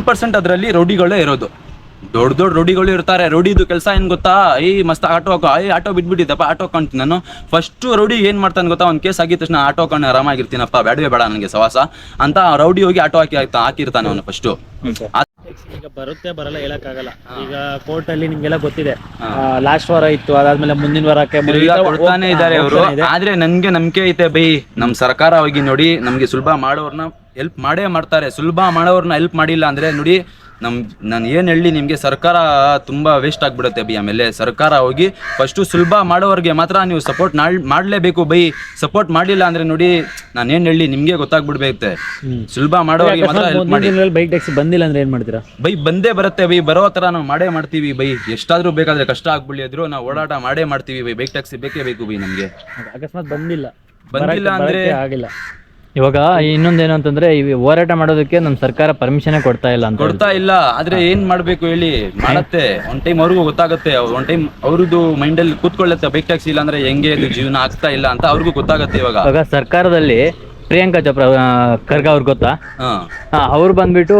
Ten percent ಅದರಲ್ಲಿ ರೌಡಿಗಳೇ ಇರೋದು. ದೊಡ್ಡ ದೊಡ್ಡ ರೌಡಿಗಳು ಇರ್ತಾರೆ. ರೌಡಿದು ಕೆಲಸ ಏನ್ ಗೊತ್ತಾ? ಈ ಮಸ್ತ್ ಆಟೋ ಹಾಕೋ ಐ ಆಟೋ ಬಿಟ್ಬಿಟ್ಟಿದ್ದಪ್ಪ ಆಟೋ ಹಾಕೊಂತೀನಿ ನಾನು. ಫಸ್ಟ್ ರೌಡಿ ಏನ್ ಮಾಡ್ತಾನೆ ಗೊತ್ತಾ? ಒಂದು ಕೇಸ್ ಆಗಿದ ತಕ್ಷಣ ಆಟೋ ಹಾಕೊಂಡು ಆರಾಮಾಗಿರ್ತೀನಪ್ಪ. ಬೇಡವೇ ಬೇಡ ನನಗೆ ಸವಾಸ. ಅಂತ ರೌಡಿ ಹೋಗಿ ಆಟೋ ಹಾಕಿ ಹಾಕಿರ್ತಾನೆ ಅವನು ಫಸ್ಟು ಈಗ ಬರುತ್ತೆ ಬರಲ್ಲ ಹೇಳಕ್ಕಾಗಲ್ಲ. ಈಗ ಕೋರ್ಟ್ ಅಲ್ಲಿ ನಿಮ್ಗೆಲ್ಲ ಗೊತ್ತಿದೆ. ಲಾಸ್ಟ್ ವಾರ ಇತ್ತು ಅದಾದ್ಮೇಲೆ ಮುಂದಿನ ವಾರಕ್ಕೆ ಈಗ ಕೊಡ್ತಾನೆ ಇದ್ದಾರೆ ಅವರು ಆದ್ರೆ ನಂಗೆ ನಂಬಿಕೆ ಐತೆ ಬೈ ನಮ್ ಸರ್ಕಾರ ಹೋಗಿ ನೋಡಿ ನಮ್ಗೆ ಸುಲಭ ಮಾಡೋರ್ನ ಹೆಲ್ಪ್ ಮಾಡೇ ಮಾಡ್ತಾರೆ. ಸುಲಭ ಮಾಡೋರ್ನ ಹೆಲ್ಪ್ ಮಾಡಿಲ್ಲ ಅಂದ್ರೆ ನೋಡಿ ನಮ್ ನಾನು ಏನು ಹೇಳಿ ನಿಮಗೆ ಸರ್ಕಾರ ತುಂಬಾ ವೇಸ್ಟ್ ಆಗಿಬಿಡುತ್ತೆ ಬೈ ಆಮೇಲೆ ಸರ್ಕಾರ ಹೋಗಿ ಫಸ್ಟು ಸುಲಭ ಮಾಡೋವ್ರಿಗೆ ಮಾತ್ರ ನೀವು ಸಪೋರ್ಟ್ ಮಾಡ್ಲೇಬೇಕು ಬೈ. ಸಪೋರ್ಟ್ ಮಾಡಿಲ್ಲ ಅಂದ್ರೆ ನೋಡಿ ನಾನು ಏನು ಹೇಳಿ ನಿಮಗೆ ಗೊತ್ತಾಗ್ಬಿಡ್ಬೇಕು ಸುಲಭ ಮಾಡೋರಿಗೆ ಮಾತ್ರ ಹೆಲ್ಪ್ ಮಾಡಿ. ಬೈಕ್ ಟ್ಯಾಕ್ಸಿ ಬಂದಿಲ್ಲ ಅಂದ್ರೆ ಏನು ಮಾಡ್ತೀರಾ? ಬೈ ಬಂದೇ ಬರುತ್ತೆ ಬೈ ಬರೋ ಥರ ನಾವು ಮಾಡೇ ಮಾಡ್ತೀವಿ ಬೈ. ಎಷ್ಟಾದರೂ ಬೇಕಾದ್ರೆ ಕಷ್ಟ ಆಗ್ಬಿಡಿ ಆದ್ರೂ ನಾವು ಓಡಾಟ ಮಾಡೇ ಮಾಡ್ತೀವಿ ಬೈ. ಬೈಕ್ ಟ್ಯಾಕ್ಸಿ ಬೇಕೇ ಬೇಕು ಬೈ ನಮಗೆ. ಅಕಸ್ಮಾತ್ ಬಂದಿಲ್ಲ. ಬಂದಿಲ್ಲ ಅಂದರೆ ಅಂದ್ರೆ ಆಗಿಲ್ಲ. ಇವಾಗ ಇನ್ನೊಂದೇನು ಅಂತಂದ್ರೆ ಈ ಹೋರಾಟ ಮಾಡೋದಕ್ಕೆ ನಮ್ ಸರ್ಕಾರ ಪರ್ಮಿಷನ್ ಕೊಡ್ತಾ ಇಲ್ಲ ಅಂತ ಕೊಡ್ತಾ ಇಲ್ಲ ಆದ್ರೆ ಏನ್ ಮಾಡ್ಬೇಕು ಹೇಳಿ? ಮಾಡತ್ತೆ. ಒನ್ ಟೈಮ್ ಅವ್ರಿಗೂ ಗೊತ್ತಾಗುತ್ತೆ. ಒಂದ್ ಟೈಮ್ ಅವ್ರದ್ದು ಮೈಂಡ್ ಅಲ್ಲಿ ಕೂತ್ಕೊಳ್ಳುತ್ತೆ ಬೈಕ್ ಟ್ಯಾಕ್ಸಿ ಇಲ್ಲ ಅಂದ್ರೆ ಹೆಂಗೆ ಇದು ಜೀವನ ಆಗ್ತಾ ಇಲ್ಲ ಅಂತ ಅವ್ರಿಗೂ ಗೊತ್ತಾಗುತ್ತೆ ಇವಾಗ. ಇವಾಗ ಸರ್ಕಾರದಲ್ಲಿ ಪ್ರಿಯಾಂಕಾ ಚೋಪ್ರಾ ಆ, ಖರ್ಗೆ ಅವ್ರಿಗೆ ಗೊತ್ತಾ? ಹಾ. ಅವ್ರು ಬಂದ್ಬಿಟ್ಟು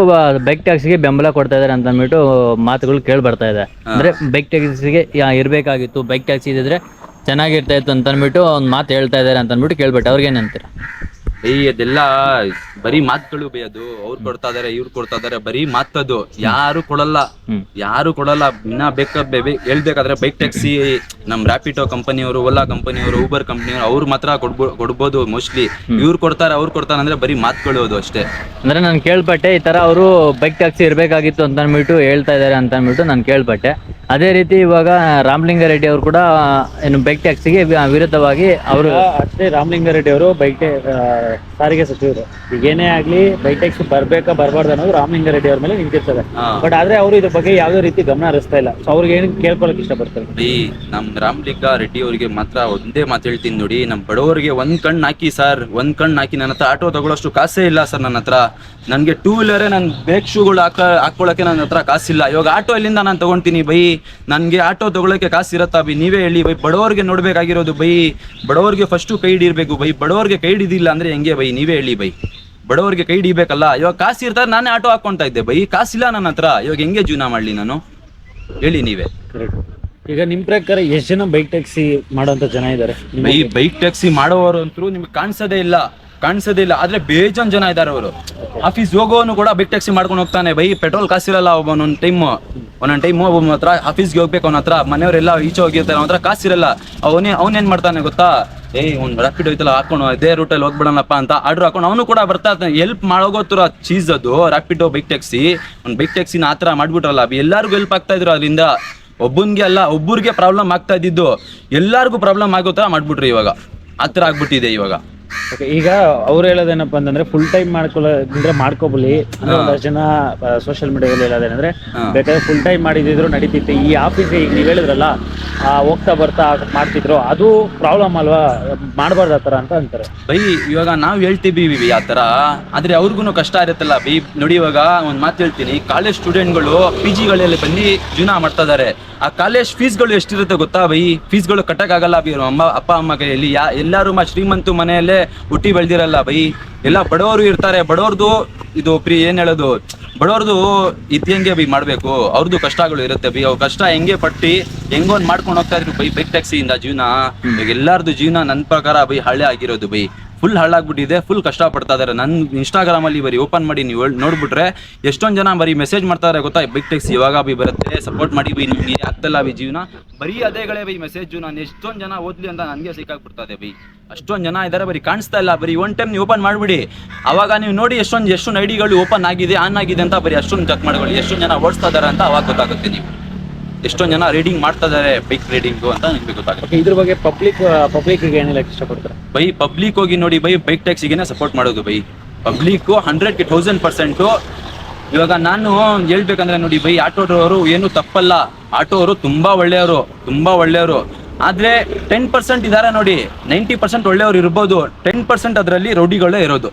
ಬೈಕ್ ಟ್ಯಾಕ್ಸಿಗೆ ಬೆಂಬಲ ಕೊಡ್ತಾ ಇದಾರೆ ಅಂತ ಅಂದ್ಬಿಟ್ಟು ಮಾತುಗಳು ಕೇಳಿ ಬರ್ತಾ ಇದೆ. ಅಂದ್ರೆ ಬೈಕ್ ಟ್ಯಾಕ್ಸಿಗೆ ಇರಬೇಕಾಗಿತ್ತು. ಬೈಕ್ ಟ್ಯಾಕ್ಸಿ ಇದ್ರೆ ಚೆನ್ನಾಗಿರ್ತಾ ಇತ್ತು ಅಂತ ಅಂದ್ಬಿಟ್ಟು ಒಂದು ಮಾತು ಹೇಳ್ತಾ ಇದಾರೆ ಅಂತ ಅಂದ್ಬಿಟ್ಟು ಕೇಳ್ಬಿಟ್ಟು ಅವ್ರಿಗೆ ಏನಂತೀರ ಬೈ ಅದೆಲ್ಲ ಬರೀ ಮಾತುಗಳು ಬೈ ಅದು ಅವ್ರು ಕೊಡ್ತಾ ಇದಾರೆ ಇವ್ರು ಕೊಡ್ತಾ ಇದಾರೆ ಬರೀ ಮಾತದು. ಯಾರು ಕೊಡಲ್ಲ. ಯಾರು ಕೊಡಲ್ಲ. ಇನ್ನ ಬೇಕ ಹೇಳ್ಬೇಕಾದ್ರೆ ಬೈಕ್ ಟ್ಯಾಕ್ಸಿ ನಮ್ ರಾಪಿಡೋ ಕಂಪನಿಯವರು ಓಲಾ ಕಂಪನಿಯವರು ಊಬರ್ ಕಂಪನಿಯವರು ಅವ್ರು ಮಾತ್ರ ಕೊಡ್ಬೋ ಕೊಡ್ಬೋದು ಮೋಸ್ಟ್ಲಿ ಇವ್ರು ಕೊಡ್ತಾರೆ ಅವ್ರು ಕೊಡ್ತಾರೆ ಅಂದ್ರೆ ಬರೀ ಮಾತುಗಳು ಅದು ಅಷ್ಟೇ. ಅಂದ್ರೆ ನಾನು ಕೇಳ್ಪಟ್ಟೆ ಈ ತರ ಅವರು ಬೈಕ್ ಟ್ಯಾಕ್ಸಿ ಇರಬೇಕಾಗಿತ್ತು ಅಂತ ಅಂದ್ಬಿಟ್ಟು ಹೇಳ್ತಾ ಇದ್ದಾರೆ ಅಂತ ಅಂದ್ಬಿಟ್ಟು ನಾನು ಕೇಳ್ಪಟ್ಟೆ. ಅದೇ ರೀತಿ ಇವಾಗ ರಾಮಲಿಂಗಾರೆಡ್ಡಿ ಅವರು ಕೂಡ ಏನು ಬೈಕ್ ಟ್ಯಾಕ್ಸಿಗೆ ವಿರುದ್ಧವಾಗಿ ಅವರು ಅಷ್ಟೇ ರಾಮಲಿಂಗಾರೆಡ್ಡಿ ಅವರು ಬೈಕ್ ಸಾರಿಗೆ ಸಚಿವರು ಈಗ ಏನೇ ಆಗ್ಲಿ ಬೈಟೆಕ್ಸ್ ಬರ್ಬೇಕಾ ಬರಬಾರ್ದು ಅನ್ನೋದು ರಾಮಲಿಂಗಾರೆಡ್ಡಿ ಅವ್ರ ಮೇಲೆ ನಿಂತಿರ್ತದೆ. ಬಟ್ ಆದ್ರೆ ಅವರು ಇದ್ರ ಬಗ್ಗೆ ಯಾವುದೇ ರೀತಿ ಗಮನ ಹರಿಸ್ತಾ ಇಲ್ಲ. ಸೊ ಅವ್ರಿಗೆ ಏನು ಕೇಳ್ಕೊಳಕ್ ಇಷ್ಟಪಡ್ತಾರೆ? ಬೈ ನಮ್ ರಾಮಲಿಂಗ ರೆಡ್ಡಿ ಅವರಿಗೆ ಮಾತ್ರ ಒಂದೇ ಮಾತು ಹೇಳ್ತೀನಿ ನೋಡಿ ನಮ್ ಬಡವರಿಗೆ ಒಂದ್ ಕಣ್ಣು ಹಾಕಿ ಸರ್ ಒಂದ್ ಕಣ್ಣು ಹಾಕಿ ನನ್ನ ಹತ್ರ ಆಟೋ ತಗೊಳ್ಳೋಷ್ಟು ಕಾಸೇ ಇಲ್ಲ ಸರ್ ನನ್ನ ಹತ್ರ. ನನ್ಗೆ ಟೂ ವೀಲರ್ ನನ್ ಬೇಕ್ ಶೂಗಳು ಹಾಕ ಹಾಕೊಳಕ್ಕೆ ನನ್ನ ಹತ್ರ ಕಾಸಿಲ್ಲ. ಇವಾಗ ಆಟೋ ಇಲ್ಲಿಂದ ನಾನು ತಗೊಂತೀನಿ ಬೈ. ನನ್ಗೆ ಆಟೋ ತಗೊಳಕ್ಕೆ ಕಾಸು ಇರತ್ತಾ ಬೈ. ನೀವೇ ಹೇಳಿ ಬೈ. ಬಡವರಿಗೆ ನೋಡ್ಬೇಕಾಗಿರೋದು ಬೈ. ಬಡವರಿಗೆ ಫಸ್ಟು ಕೈ ಹಿಡಿರ್ಬೇಕು ಬೈ. ಬಡವರಿಗೆ ಕೈ ಹಿಡಿದಿಲ್ಲ ಅಂದ್ರೆ ಹೆಂಗೆ ಬೈ? ನೀವೇ ಹೇಳಿ ಬೈ. ಬಡವರಿಗೆ ಕೈ ಹಿಡಿಬೇಕಲ್ಲ ಇವಾಗ ಕಾಸು ಇರ್ತಾರೆ ನಾನೇ ಆಟೋ ಹಾಕೊಂತ ಇದ್ದೆ ಬೈ. ಕಾಸಿಲ್ಲ ನನ್ನ ಹತ್ರ ಇವಾಗ ಹೆಂಗೆ ಜೀವನ ಮಾಡ್ಲಿ ನಾನು? ಹೇಳಿ ನೀವೇ. ಈಗ ನಿಮ್ ಪ್ರಕಾರ ಎಷ್ಟು ಜನ ಬೈಕ್ ಟ್ಯಾಕ್ಸಿ ಮಾಡೋಂತ ಜನ ಇದ್ದಾರೆ? ಬೈ ಬೈಕ್ ಟ್ಯಾಕ್ಸಿ ಮಾಡೋರು ಅಂತೂ ನಿಮ್ಗೆ ಕಾಣಿಸೋದೇ ಇಲ್ಲ. ಕಾಣಿಸೋದೇ ಇಲ್ಲ ಆದ್ರೆ ಬೇಜಾನ್ ಜನ ಇದ್ದಾರೆ ಅವರು. ಆಫೀಸ್ ಹೋಗೋನು ಕೂಡ ಬಿಗ್ ಟ್ಯಾಕ್ಸಿ ಮಾಡ್ಕೊಂಡು ಹೋಗ್ತಾನೆ. ಬೈ ಪೆಟ್ರೋಲ್ ಕಾಸಿರಲ್ಲ ಒಂದೊಂದು ಟೈಮ್ ಒಂದೊಂದು ಟೈಮ್ ಒಬ್ಬ ಹತ್ರ ಆಫೀಸ್ಗೆ ಹೋಗ್ಬೇಕು ಅವನ ಹತ್ರ. ಮನೆಯವರೆಲ್ಲ ಈಚೆ ಹೋಗಿರ್ತಾರೆ, ಅವನ ಹತ್ರ ಕಾಸಿರಲ್ಲ. ಅವನೇ ಅವನೇನ್ ಮಾಡ್ತಾನೆ ಗೊತ್ತಾ? ಏಯ್ ಒಂದ್ ರಾಪಿಡ್ ಹೋಯ್ತಲ್ಲ, ಹಾಕೊಂಡು ಅದೇ ರೂಟಲ್ಲಿ ಹೋಗ್ಬಿಡೋಣಪ್ಪ ಅಂತ ಆರ್ಡರ್ ಹಾಕೊಂಡು ಅವನು ಕೂಡ ಬರ್ತಾ ಇರ್ತಾನೆ. ಹೆಲ್ಪ್ ಆ ಚೀಸ್ ಅದು ರಾಪಿಡೋ ಬೈಕ್ ಟ್ಯಾಕ್ಸಿ ಒಂದು ಬೈಕ್ ಟ್ಯಾಕ್ಸಿನ ಆ ಥರ ಮಾಡ್ಬಿಟ್ರಲ್ಲ. ಎಲ್ಲರಿಗೂ ಹೆಲ್ಪ್ ಆಗ್ತಾ ಇದ್ರು ಅದರಿಂದ. ಒಬ್ಬನ್ಗೆ ಅಲ್ಲ, ಒಬ್ಬರಿಗೆ ಪ್ರಾಬ್ಲಮ್ ಆಗ್ತಾ ಇದ್ದಿದ್ದು. ಎಲ್ಲರಿಗೂ ಪ್ರಾಬ್ಲಮ್ ಆಗೋ ಥರ ಮಾಡ್ಬಿಟ್ರು ಇವಾಗ. ಆ ಥರ ಆಗ್ಬಿಟ್ಟಿದೆ ಇವಾಗ. Okay, ಈಗ ಅವ್ರು ಹೇಳೋದೇನಪ್ಪ ಅಂತಂದ್ರೆ ಫುಲ್ ಟೈಮ್ ಮಾಡ್ಕೊಳ್ಳೋದ್ರೆ ಮಾಡ್ಕೊಬಲಿ. ಒಂದಷ್ಟು ಜನ ಸೋಷಿಯಲ್ ಮೀಡಿಯಾದಲ್ಲಿ ಹೇಳೋದೇನಂದ್ರೆ. ಬೇಕಾದ್ರೆ ಫುಲ್ ಟೈಮ್ ಮಾಡಿದಿದ್ರು ನಡೀತಿತ್ತು. ಈ ಆಫೀಸ್ ಈಗ ನೀವು ಹೇಳಿದ್ರಲ್ಲ ಹೋಗ್ತಾ ಬರ್ತಾ ಮಾಡ್ತಿದ್ರು. ಅದು ಪ್ರಾಬ್ಲಮ್ ಅಲ್ವಾ? ಮಾಡಬಾರ್ದು ಆ ಥರ ಅಂತ ಅಂತಾರೆ. ಬೈ, ಇವಾಗ ನಾವು ಹೇಳ್ತೀವಿ ಆ ಥರ. ಆದ್ರೆ ಅವ್ರಿಗೂ ಕಷ್ಟ ಇರುತ್ತಲ್ಲ ಬೈ, ನೋಡಿ ಇವಾಗ ಒಂದು ಮಾತು ಹೇಳ್ತೀನಿ. ಕಾಲೇಜ್ ಸ್ಟೂಡೆಂಟ್ಗಳು ಪಿ ಜಿಗಳಲ್ಲಿ ಬಂದು ಜೀವನ ಮಾಡ್ತಾ ಇದಾರೆ. ಆ ಕಾಲೇಜ್ ಫೀಸ್ಗಳು ಎಷ್ಟಿರುತ್ತೆ ಗೊತ್ತಾ ಬೈ? ಫೀಸ್ಗಳು ಕಟ್ಟಕ್ಕಾಗಲ್ಲ ಬೈ ಅಮ್ಮ, ಅಪ್ಪ, ಅಮ್ಮ ಕೈಯಲ್ಲಿ ಯಾ, ಎಲ್ಲರೂ ಮ, ಶ್ರೀಮಂತು ಮನೆಯಲ್ಲೇ ಹುಟ್ಟಿ ಬೆಳೆದಿರಲ್ಲ ಬೈ? ಎಲ್ಲ ಬಡವರು ಇರ್ತಾರೆ. ಬಡವ್ರದ್ದು ಇದು ಪ್ರಿ ಏನ್ ಹೇಳೋದು? ಬಡವ್ರದ್ದು ಇದ್ದಂಗೆ ಬಿ ಮಾಡಬೇಕು? ಅವ್ರದ್ದು ಕಷ್ಟಗಳು ಇರುತ್ತೆ ಬಿ. ಅವ್ರ ಕಷ್ಟ ಹೆಂಗೆ ಪಟ್ಟಿ ಒಂದು ಮಾಡ್ಕೊಂಡು ಹೋಗ್ತಾ ಇದ್ರು ಬೈ ಬೈಕ್ ಟ್ಯಾಕ್ಸಿಯಿಂದ ಜೀವನ. ಎಲ್ಲಾರ್ದು ಜೀವನ ನನ್ನ ಪ್ರಕಾರ ಬೈ ಹಳೆ ಆಗಿರೋದು ಬೈ. ಫುಲ್ ಹಳ್ಳಾಗ್ಬಿಟ್ಟಿದೆ ಫುಲ್ ಕಷ್ಟ ಪಡ್ತಾ ಇದಾರೆ. ನನ್ನ ಇನ್ಸ್ಟಾಗ್ರಾಮ್ ಅಲ್ಲಿ ಬರೀ ಓಪನ್ ಮಾಡಿ ನೀವು ನೋಡ್ಬಿಟ್ರೆ ಎಷ್ಟೊಂದ್ ಜನ ಬರೀ ಮೆಸೇಜ್ ಮಾಡ್ತಾರೆ ಗೊತ್ತಾ? ಬಿಗ್ ಟೆಕ್ಸ್ ಇವಾಗ ಬಿ ಬರುತ್ತೆ ಸಪೋರ್ಟ್ ಮಾಡಿ ಬಿ ನಿಮ್ಗೆ ಆಗ್ತಲ್ಲ ಬಿ ಜೀವನ. ಬರೀ ಅದೇಗಳೇ ಬೈ ಮೆಸೇಜ್ ನಾನು ಎಷ್ಟೊಂದ್ ಜನ ಓದ್ಲಿ ಅಂತ ನನಗೆ ಸಿಕ್ಕಾಗ್ಬಿಡ್ತದೆ ಬೈ ಅಷ್ಟೊಂದ್ ಜನ ಇದಾರೆ, ಬರೀ ಕಾಣಿಸ್ತಾ ಇಲ್ಲ. ಬರೀ ಒನ್ ಟೈಮ್ ನೀವು ಓಪನ್ ಮಾಡ್ಬಿಡಿ. ಅವಾಗ ನೀವು ನೋಡಿ ಎಷ್ಟೊಂದು ಎಷ್ಟೊಂದು ಐಡಿಗಳು ಓಪನ್ ಆಗಿದೆ ಆನ್ ಆಗಿದೆ ಅಂತ ಬರೀ ಅಷ್ಟೊಂದು ಚೆಕ್ ಮಾಡ್ಕೊಳ್ಳಿ. ಎಷ್ಟೊಂದು ಜನ ಓಡಿಸ್ತಾ ಇದಾರೆ ಅಂತ ಅವಾಗ ಗೊತ್ತಾಗುತ್ತೆ ನೀವು ಎಷ್ಟೊಂದು ಜನ ರೀಡಿಂಗ್ ಮಾಡ್ತಾ ಇದಾರೆ ಬೈಕ್ ರೈಡಿಂಗ್ ಅಂತ ನಿಮ್ಗೆ ಗೊತ್ತಾಗುತ್ತೆ. ಇದ್ರ ಬಗ್ಗೆ ಪಬ್ಲಿಕ್ ಪಬ್ಲಿಕ್ಗೆ ಏನಿಲ್ಲ ಇಷ್ಟಪಡ್ತಾರೆ ಬೈ ಪಬ್ಲಿಕ್ ಹೋಗಿ ನೋಡಿ ಬೈ ಬೈಕ್ ಟ್ಯಾಕ್ಸಿಗೆ ಸಪೋರ್ಟ್ ಮಾಡೋದು ಬೈ. ಪಬ್ಲಿಕ್ ಹಂಡ್ರೆಡ್ಗೆ ಥೌಸಂಡ್ ಪರ್ಸೆಂಟು ಇವಾಗ ನಾನು ಹೇಳ್ಬೇಕಂದ್ರೆ ನೋಡಿ ಬೈ ಆಟೋ ಆಟೋದವರು ಏನು ತಪ್ಪಲ್ಲ. ಆಟೋ ಅವರು ತುಂಬಾ ಒಳ್ಳೆಯವರು ತುಂಬಾ ಒಳ್ಳೆಯವರು. ಆದ್ರೆ ಟೆನ್ ಪರ್ಸೆಂಟ್ ಇದಾರೆ ನೋಡಿ ನೈಂಟಿ ಪರ್ಸೆಂಟ್ ಒಳ್ಳೆಯವರು ಇರ್ಬೋದು. ಟೆನ್ ಪರ್ಸೆಂಟ್ ಅದರಲ್ಲಿ ರೌಡಿಗಳೇ ಇರೋದು.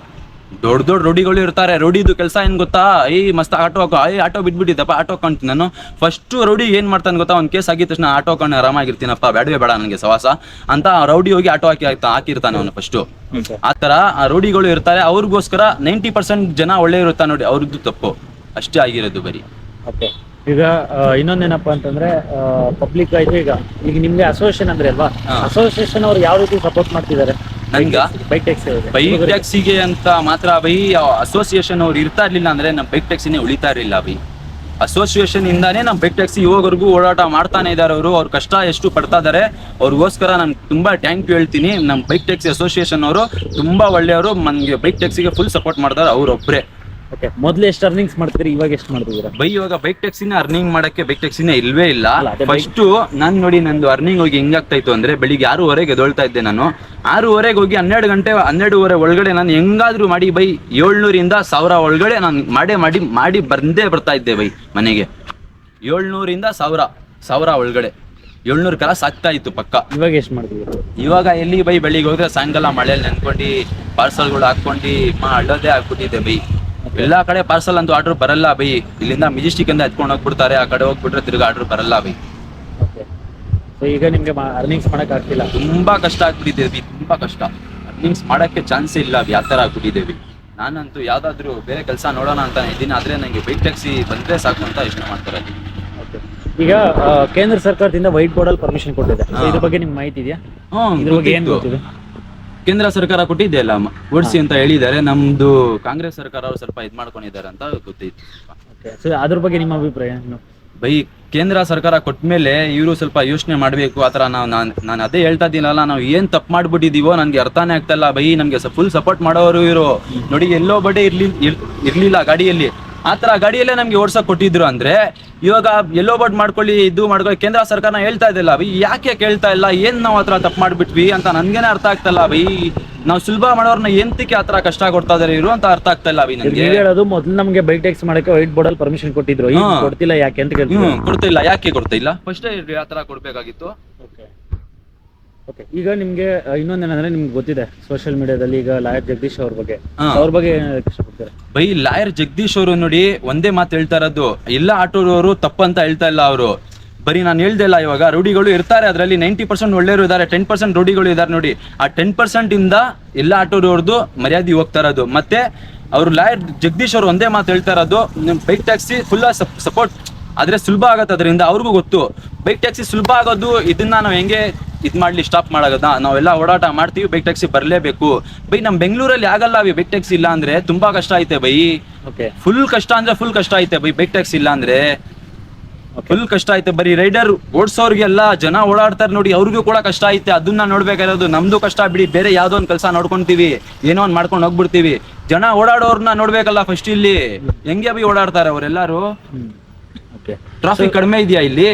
ದೊಡ್ಡ ದೊಡ್ಡ ರೂಢಿಗಳು ಇರ್ತಾರೆ. ರೂಢಿದು ಕೆಲಸ ಏನ್ ಗೊತ್ತಾ? ಈ ಮಸ್ತ್ ಆಟೋ ಐ ಆಟೋ ಬಿಟ್ಬಿಟ್ಟಿದ್ದಪ್ಪ ಆಟೋ ಕಾಣ್ತೀನಿ ನಾನು. ಫಸ್ಟ್ ರೌಡಿ ಏನ್ ಮಾಡ್ತಾನೆ ಗೊತ್ತಾ? ಒಂದು ಕೇಸ್ ಆಗಿದ ತಕ್ಷಣ ಆಟೋ ಹಾಕೊಂಡು ಆರಾಮಾಗಿರ್ತೀನಪ್ಪ. ಬೇಡವೇ ಬೇಡ ನನಗೆ ಸವಾಸ. ಅಂತ ರೌಡಿ ಹೋಗಿ ಆಟೋ ಹಾಕಿ ಹಾಕಿರ್ತಾನೆ ಅವನು ಫಸ್ಟು ಆ ತರ ಆ ರೌಡಿಗಳು ಇರ್ತಾರೆ. ಅವ್ರಿಗೋಸ್ಕರ ನೈಂಟಿ ಪರ್ಸೆಂಟ್ ಜನ ಒಳ್ಳೆ ಇರುತ್ತಾ ನೋಡಿ ಅವ್ರದ್ದು ತಪ್ಪು. ಅಷ್ಟೇ ಆಗಿರೋದು ಬರೀ. ಓಕೆ. ಈಗ ಇನ್ನೊಂದೇನಪ್ಪ ಅಂತಂದ್ರೆ ಪಬ್ಲಿಕ್ ಆಯ್ತು ಈಗ ಈಗ ನಿಮ್ಗೆ ಅಸೋಸಿಯೇಷನ್ ಅಂದ್ರೆ ಅಲ್ವಾ? ಅಸೋಸಿಯೇಷನ್ ಅವ್ರು ಯಾವ ರೀತಿ ಸಪೋರ್ಟ್ ಮಾಡ್ತಿದ್ದಾರೆ? ಬೈಕ್ ಟ್ಯಾಕ್ಸಿ ಬೈಕ್ ಟ್ಯಾಕ್ಸಿಗೆ ಅಂತ ಮಾತ್ರ ಬೈ ಅಸೋಸಿಯೇಷನ್ ಅವ್ರು ಇರ್ತಾ ಇರ್ಲಿಲ್ಲ ಅಂದ್ರೆ ನಮ್ಮ ಬೈಕ್ ಟ್ಯಾಕ್ಸಿನೇ ಉಳಿತಾ ಇರಲಿಲ್ಲ ಬೈ. ಅಸೋಸಿಯೇಷನ್ ಇಂದಾನೇ ನಮ್ಮ ಬೈಕ್ ಟ್ಯಾಕ್ಸಿ ಇವಾಗವರೆಗೂ ಓಡಾಟ ಮಾಡ್ತಾನೆ ಇದ್ದಾರೆ ಅವರು. ಅವ್ರ ಕಷ್ಟ ಎಷ್ಟು ಪಡ್ತಾ ಇದಾರೆ ಅವ್ರಿಗೋಸ್ಕರ ನಾನು ತುಂಬಾ ಥ್ಯಾಂಕ್ ಯು ಹೇಳ್ತೀನಿ. ನಮ್ಮ ಬೈಕ್ ಟ್ಯಾಕ್ಸಿ ಅಸೋಸಿಯೇಷನ್ ಅವರು ತುಂಬಾ ಒಳ್ಳೆಯವರು. ನನಗೆ ಬೈಕ್ ಟ್ಯಾಕ್ಸಿಗೆ ಫುಲ್ ಸಪೋರ್ಟ್ ಮಾಡ್ತಾರೆ ಅವ್ರೊಬ್ರೆ. ಓಕೆ ಮೊದ್ಲು ಎಷ್ಟು ಅರ್ನಿಂಗ್ಸ್ ಮಾಡ್ತೀರಿ ಇವಾಗ ಎಷ್ಟು ಮಾಡ್ತಿದ್ದೀರಾ? ಬೈ ಇವಾಗ ಬೈಕ್ ಟ್ಯಾಕ್ಸಿನ ಅರ್ನಿಂಗ್ ಮಾಡಕ್ಕೆ ಬೈಕ್ ಟ್ಯಾಕ್ಸಿನ ಇಲ್ವೇ ಇಲ್ಲ. ಅಲ್ಲ, ಅದೇ bike- ಫಸ್ಟ್ ನಾನು ನೋಡಿ ನಂದು ಅರ್ನಿಂಗ್ ಹೋಗಿ ಹೆಂಗಾಗ್ತಾ ಇತ್ತು ಅಂದ್ರೆ ಬೆಳಿಗ್ಗೆ ಆರೂವರೆಗೆ ಎದೊಳ್ತಾ ಇದ್ದೆ ನಾನು. ಆರೂವರೆಗೆ ಹೋಗಿ ಹನ್ನೆರಡು ಗಂಟೆ ಹನ್ನೆರಡುವರೆ ಒಳಗಡೆ ನಾನು ಹೆಂಗಾದ್ರೂ ಮಾಡಿ ಬೈ ಏಳ್ನೂರಿಂದ ಸಾವಿರ ಒಳಗಡೆ ನಾನು ಮಾಡೇ ಮಾಡಿ ಮಾಡಿ ಬಂದೇ ಬರ್ತಾ ಇದ್ದೆ ಬೈ ಮನೆಗೆ. ಏಳ್ನೂರಿಂದ ಸಾವಿರ ಸಾವಿರ ಒಳಗಡೆ. ಏಳ್ನೂರು ಕಲಾಸ್ ಆಗ್ತಾ ಇತ್ತು ಪಕ್ಕ. ಇವಾಗ ಎಷ್ಟು ಮಾಡ್ತಿದ್ದೀರಾ? ಇವಾಗ ಎಲ್ಲಿ ಬೈ ಬೆಳಿಗ್ಗೆ ಹೋದ್ರೆ ಸಾಯಂಕಾಲ ಮಳೆಯಲ್ಲಿ ನೆನ್ಕೊಂಡು ಪಾರ್ಸಲ್ಗಳು ಹಾಕೊಂಡು ಮಾ ಅಳ್ಳೋದೇ ಆಗ್ಬಿಟ್ಟಿದೆ ಬೈ. ಎಲ್ಲಾ ಕಡೆ ಪಾರ್ಸಲ್ ಅಂತೂ ಆರ್ಡರ್ ಬರಲ್ಲ ಬೈ ಇಲ್ಲಿಂದ ಮೆಜೆಸ್ಟಿಕ್ ಇಂದ ಎತ್ಕೊಂಡು ಹೋಗ್ಬಿಡ್ತಾರೆ ಆ ಕಡೆ ಹೋಗ್ಬಿಟ್ರೆ ತಿರ್ಗಾ ಆರ್ಡರ್ ಬರಲ್ಲ ಬೈ ಸೊ ಈಗ ನಿಮ್ಗೆ ಅರ್ನಿಂಗ್ಸ್ ಮಾಡಕ್ ಆಗ್ತಿಲ್ಲ. ತುಂಬಾ ಕಷ್ಟ ಆಗ್ಬಿಟ್ಟಿದ್ದೇವೆ ತುಂಬಾ ಕಷ್ಟ. ಅರ್ನಿಂಗ್ಸ್ ಮಾಡಕ್ಕೆ ಚಾನ್ಸ್ ಇಲ್ಲ ಯಾವ ತರ ಆಗ್ಬಿಟ್ಟಿದ್ದೇವೆ ನಾನಂತೂ ಯಾವ್ದಾದ್ರು ಬೇರೆ ಕೆಲಸ ನೋಡೋಣ ಅಂತ ಇದ್ದೀನಿ ಆದ್ರೆ ನಂಗೆ ಬೈಕ್ ಟ್ಯಾಕ್ಸಿ ಬಂದ್ರೆ ಸಾಕು ಅಂತ ಯೋಚನೆ ಮಾಡ್ತಾರೆ. ಈಗ ಕೇಂದ್ರ ಸರ್ಕಾರದಿಂದ ವೈಟ್ ಬೋರ್ಡ್ ಅಲ್ಲಿ ಪರ್ಮಿಷನ್ ಕೊಟ್ಟಿದೆ ಇದ್ರ ಬಗ್ಗೆ ನಿಮ್ಗೆ ಮಾಹಿತಿ ಇದೆಯಾ? ಇದ್ರ ಬಗ್ಗೆ ಏನ್ ಗೊತ್ತಿದೆ? ಕೇಂದ್ರ ಸರ್ಕಾರ ಕೊಟ್ಟಿದ್ದೆ ಅಲ್ಲ ಓಡಿಸಿ ಅಂತ ಹೇಳಿದ್ದಾರೆ. ನಮ್ದು ಕಾಂಗ್ರೆಸ್ ಸರ್ಕಾರ ಅವ್ರು ಸ್ವಲ್ಪ ಇದ್ ಮಾಡ್ಕೊಂಡಿದ್ದಾರೆ ಅಂತ ಗೊತ್ತಿತ್ತು ಓಕೆ ಸೊ ಅದ್ರ ಬಗ್ಗೆ ನಿಮ್ಮ ಅಭಿಪ್ರಾಯ ಏನು? ಬೈ ಕೇಂದ್ರ ಸರ್ಕಾರ ಕೊಟ್ಮೇಲೆ ಇವರು ಸ್ವಲ್ಪ ಯೋಚನೆ ಮಾಡಬೇಕು ಆ ಥರ ನಾವು ನಾನು ನಾನು ಅದೇ ಹೇಳ್ತಾ ಇದ್ದೀನಲ್ಲ ನಾವು ಏನು ತಪ್ಪು ಮಾಡ್ಬಿಟ್ಟಿದೀವೋ ನನಗೆ ಅರ್ಥನೇ ಆಗ್ತಾ ಇಲ್ಲ. ಬೈ ನಮಗೆ ಫುಲ್ ಸಪೋರ್ಟ್ ಮಾಡೋರು ಇವರು. ನೋಡಿ ಎಲ್ಲೋ ಬಡೆ ಇರ್ಲಿ ಇರ್ಲಿಲ್ಲ ಗಾಡಿಯಲ್ಲಿ. ಆ ತರ ಗಾಡಿಯಲ್ಲೇ ನಮ್ಗೆ ಓಡ್ಸಕ್ ಕೊಟ್ಟಿದ್ರು ಅಂದ್ರೆ ಇವಾಗ ಎಲ್ಲೋ ಬೋರ್ಡ್ ಮಾಡ್ಕೊಳ್ಳಿ ಇದು ಮಾಡ್ಕೊಳ್ಳಿ ಕೇಂದ್ರ ಸರ್ಕಾರ ಹೇಳ್ತಾ ಇದ್ದಿಲ್ಲ ಬೈ ಯಾಕೆ ಕೇಳ್ತಾ ಇಲ್ಲ? ಏನ್ ನಾವು ಆತರ ತಪ್ಪು ಮಾಡ್ಬಿಟ್ವಿ ಅಂತ ನನ್ಗೇನೆ ಅರ್ಥ ಆಗ್ತಲ್ಲ ಬೈ ನಾವು ಸುಲಭ ಮಾಡೋರ್ನ ಎಂತಕ್ಕೆ ಆತರ ಕಷ್ಟ ಕೊಡ್ತಾ ಇದಾರೆ ಇರು ಅಂತ ಅರ್ಥ ಆಗ್ತಾ ಇಲ್ಲ ಬೈ ನನಗೆ. ನೀವು ಹೇಳೋದು ಮೊದಲು ನಮ್ಗೆ ಬೈಕ್ ಟ್ಯಾಕ್ಸ್ ಮಾಡಕ್ಕೆ ವೈಟ್ ಬೋರ್ಡ್ ಅಲ್ಲಿ ಪರ್ಮಿಷನ್ ಕೊಟ್ಟಿದ್ರು. ಈಗ ಹಾ. ಕೊಡ್ತಿಲ್ಲ ಯಾಕೆ ಅಂತ ಹ್ಮ್ ಕೊಡ್ತಿಲ್ಲ. ಯಾಕೆ ಕೊಡ್ತಿಲ್ಲ? ಫಸ್ಟ್ ಆತರ ಕೊಡ್ಬೇಕಾಗಿತ್ತು? ಓಕೆ ಈಗ ನಿಮ್ಗೆ ಇನ್ನೊಂದ್ ಇನ್ನೊಂದೇನಂದ್ರೆ ನಿಮ್ಗೆ ಗೊತ್ತಿದೆ ಸೋಷಿಯಲ್ ಮೀಡಿಯಾದಲ್ಲಿ ಈಗ ಲಾಯರ್ ಜಗದೀಶ್ ಅವ್ರ ಬಗ್ಗೆ. ಹಾ. ಅವ್ರ ಬಗ್ಗೆ ಏನ್ ಹೇಳಕ್ ಇಷ್ಟಪಡ್ತೀರಾ? ಬೈ ಲಾಯರ್ ಜಗದೀಶ್ ಅವರು ನೋಡಿ ಒಂದೇ ಮಾತು ಹೇಳ್ತಾ ಇರೋದು ಎಲ್ಲ ಆಟೋದವರು ತಪ್ಪಂತ ಹೇಳ್ತಾ ಇಲ್ಲ ಅವರು. ಬರೀ ನಾನು ಹೇಳ್ದೆ ಇಲ್ಲ ಇವಾಗ ರೂಢಿಗಳು ಇರ್ತಾರೆ ಅದರಲ್ಲಿ ನೈಂಟಿ ಪರ್ಸೆಂಟ್ ಒಳ್ಳೆಯವರು ಇದ್ದಾರೆ ಟೆನ್ ಪರ್ಸೆಂಟ್ ರೂಢಿಗಳು ಇದ್ದಾರೆ ನೋಡಿ. ಆ ಟೆನ್ ಪರ್ಸೆಂಟ್ ಇಂದ ಎಲ್ಲ ಆಟೋರವ್ರದ್ದು ಮರ್ಯಾದೆ ಹೋಗ್ತಾ ಇರೋದು. ಮತ್ತೆ ಅವರು ಲಾಯರ್ ಜಗದೀಶ್ ಅವರು ಒಂದೇ ಮಾತು ಹೇಳ್ತಾ ಇರೋದು ಬೈಕ್ ಟ್ಯಾಕ್ಸಿ ಫುಲ್ ಸಪೋರ್ಟ್ ಆದ್ರೆ ಸುಲಭ ಆಗತ್ತೆ ಅದರಿಂದ ಅವ್ರಿಗೂ ಗೊತ್ತು. ಬೈಕ್ ಟ್ಯಾಕ್ಸಿ ಸುಲಭ ಆಗೋದು ಇದನ್ನ ನಾವು ಹೆಂಗೆ ಇದ್ ಮಾಡ್ಲಿ ಸ್ಟಾಪ್ ಮಾಡೋದ ನಾವೆಲ್ಲ ಓಡಾಟ ಮಾಡ್ತೀವಿ ಬೈಕ್ ಟ್ಯಾಕ್ಸಿ ಬರಲೇಬೇಕು. ಬೈ ನಮ್ಮ ಬೆಂಗಳೂರಲ್ಲಿ ಆಗಲ್ಲ ಅವಿ ಬೈಕ್ ಟ್ಯಾಕ್ಸಿ ಇಲ್ಲ ಅಂದ್ರೆ ತುಂಬಾ ಕಷ್ಟ ಐತೆ ಬೈ. ಓಕೆ ಫುಲ್ ಕಷ್ಟ ಅಂದ್ರೆ ಫುಲ್ ಕಷ್ಟ ಐತೆ ಬೈ ಬೈಕ್ ಟ್ಯಾಕ್ಸಿ ಇಲ್ಲ ಅಂದ್ರೆ. ಫುಲ್ ಕಷ್ಟ ಐತೆ ಬರೀ ರೈಡರ್ ಓಡಿಸೋರ್ಗೆಲ್ಲ ಜನ ಓಡಾಡ್ತಾರೆ ನೋಡಿ ಅವ್ರಿಗೂ ಕೂಡ ಕಷ್ಟ ಐತೆ. ಅದನ್ನ ನೋಡ್ಬೇಕಾಗಿರೋದು ನಮ್ದು ಕಷ್ಟ ಬಿಡಿ ಬೇರೆ ಯಾವ್ದೋ ಒಂದ್ ಕೆಲಸ ನೋಡ್ಕೊಂತೀವಿ ಏನೋ ಒಂದ್ ಮಾಡ್ಕೊಂಡು ಹೋಗ್ಬಿಡ್ತೀವಿ. ಜನ ಓಡಾಡೋರ್ನ ನೋಡ್ಬೇಕಲ್ಲ ಫಸ್ಟ್ ಇಲ್ಲಿ. ಹೆಂಗೆ ಬಿ ಓಡಾಡ್ತಾರೆ ಅವರೆಲ್ಲರೂ? ಓಕೆ ಟ್ರಾಫಿಕ್ ಕಡಿಮೆ ಇದೆಯಾ ಇಲ್ಲಿ?